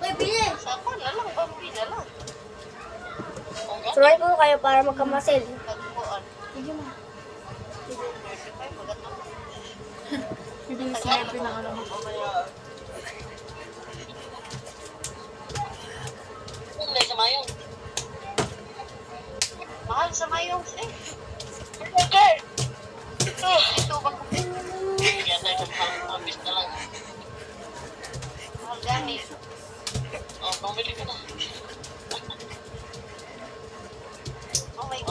Uy, bili! Sa ako na lang, bambi na lang. Ko kayo para magkamasil. Tagpuan. Sige mo. 35, maganda. Hindi sinabi ng ano mo. Hindi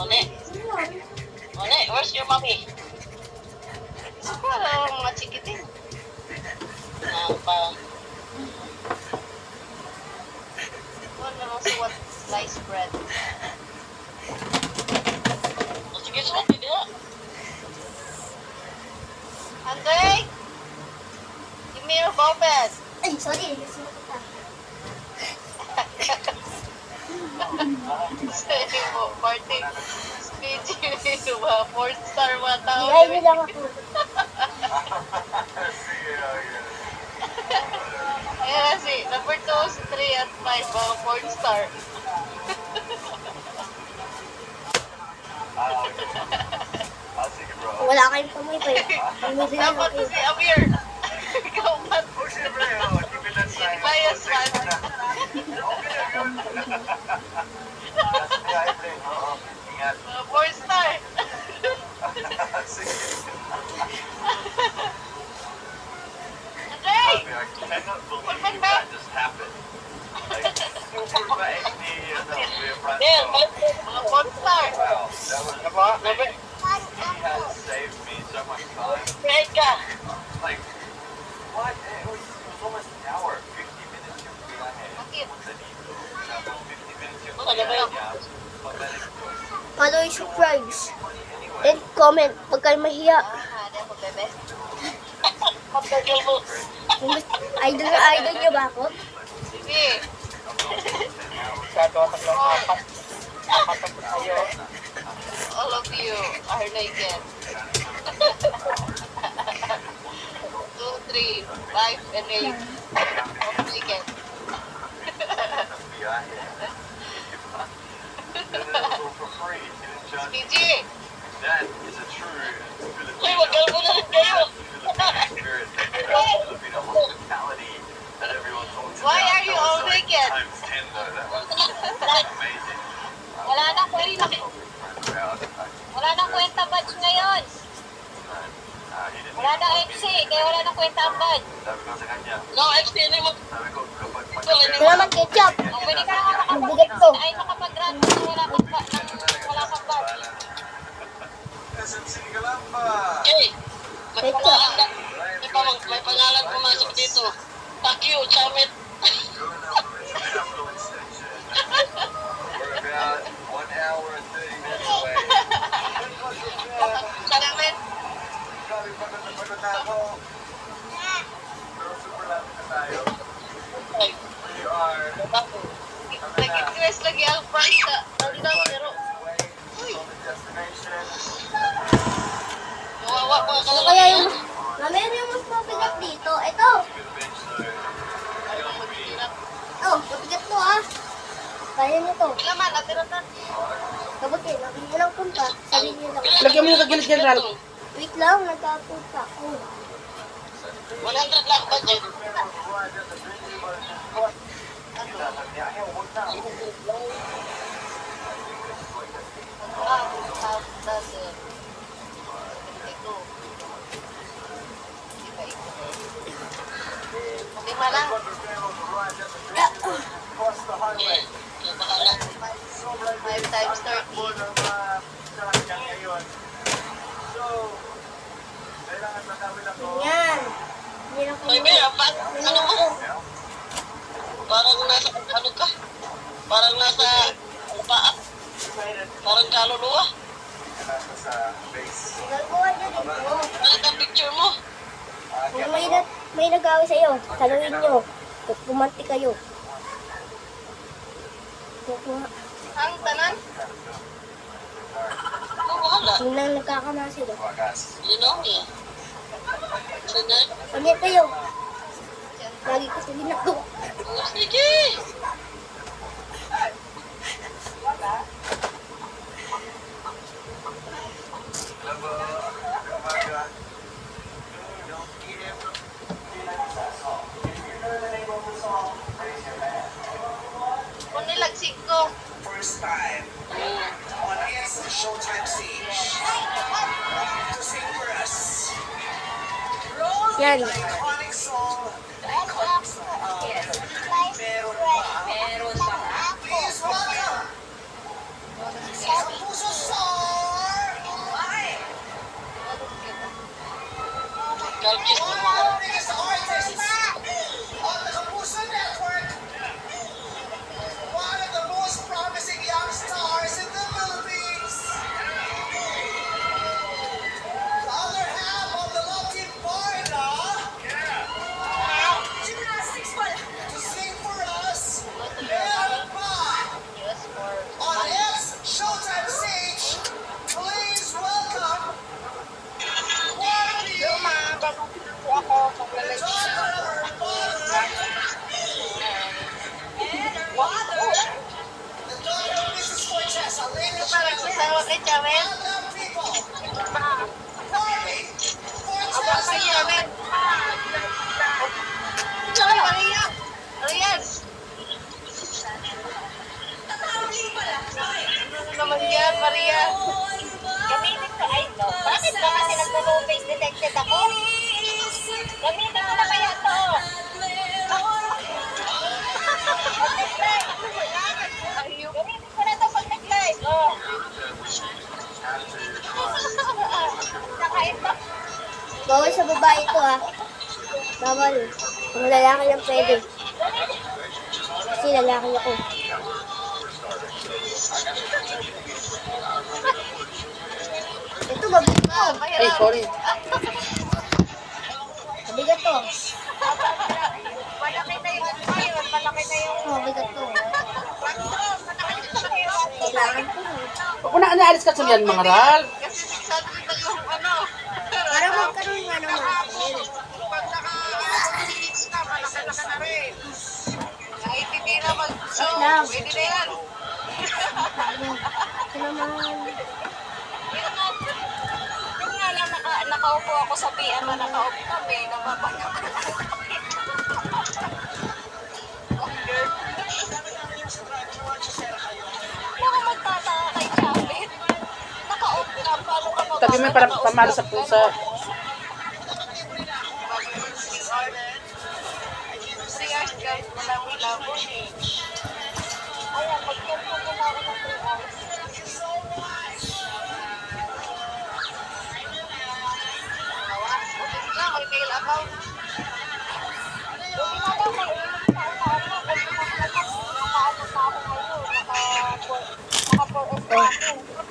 One. One, where's your mommy? Para mga chikitin. Pa. Ano na lang sa what slice bread. Oh, sige, sige, hindi na. Andre! Give me your ball pen. Ay, sorry. Sumunod ka. Sige mo, party. Speedy ba? Fourth star mga tao. Ay, lang ako. Ayan na si, number 2, si 3 at 5, mga fourth star. Wala kayong pamoy pa yun. Bumili lang Dapat si Amir. Ikaw man. Bias man. I cannot believe that just happened. Like, super baby, you know, we He has saved me so much time. Like, what? It was, it 50 minutes comment, huwag mahiya. Ah, ano, bebe? Matagal mo. Kung gusto- Idol na idol niyo ba ako? Sige. All of you are naked. Two, three, five, and eight. Kwenta ang badge. Sabi ko sa kanya, No, extend mo. sabi ko, kapag Ito naman ketchup. Ang pwede ka naman Ang makapag bigat ko. ay makapag-grad kung wala kang ba- nang- wala kang badge. SMC Galamba! Okay. May pangalan na. May, pang, may pangalan pumasok dito. Fuck you, Chamit. We're about one hour and 30 minutes away. Chamit. Grabe, pagod na pagod na ako. Pero super lapit na tayo. Ay, We are Nag-request lagi ang price sa rundown pero away from the destination. kawawa mga Ano kalalaki. kaya yung... Mamaya yung mas mabigat dito. Ito. Oh, mabigat to ah. Kaya niyo to. Laman, atiratan. Kapag kayo, lagyan niyo lang punta. Sabihin niyo lang. Lagyan mo yung kagilid yan, Ral. Wait lang, nagkapunta ako. 100 lang budget. Ah, 2,000. Ito. Lima lang. across the highway. Ito, bahala. Sobrang 5 times 30. ng mga sasakyan ngayon. So, kailangan matawid ako. Yan. May kayo. beer, pa- ano mo? Parang nasa, ano ka? Parang nasa, ano pa, parang kaluluwa. Nasa sa base. Gagawa niyo dito. Ano ang picture mo? Ah, may nag-away sa'yo, nyo. Kung pumanti kayo. Kukuha. Ang tanan? Yung lang nagkakamasi sila. You know me. Sunod? Pamit kayo. Lagi ko sa ginagawa. Oh, sige. Yan. Meron pa. Meron pa. Wally Aba kay. Chamen. Tsaka Maria. Marias. Ano naman yan, Maria? Gamitin ko, ay no. Bakit ba kasi nagpo face detected ako? Gamitin ko na kaya Bawal sa babae ito ha. Bawal. Kung lalaki lang pwede. Kasi lalaki ako. Ito, mabigat to. Ay, sorry. Mabigat to. Malaki na yung ano yun. Malaki na yung... Ito, mabigat to. Kailangan to. Huwag na naalis ka sa yan, mga ral. Love. pwede na yan. Ito naman. Yun nga, lang naka, nakaupo ako sa PM na nakaupo kami, nababanyak ko lang mababa? Tabi mo para pamalo sa hours guys, malabo-labo eh. Ayan,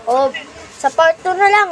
ngayon. Naka, naka 4S na ako. Oh, sa part 2 na lang.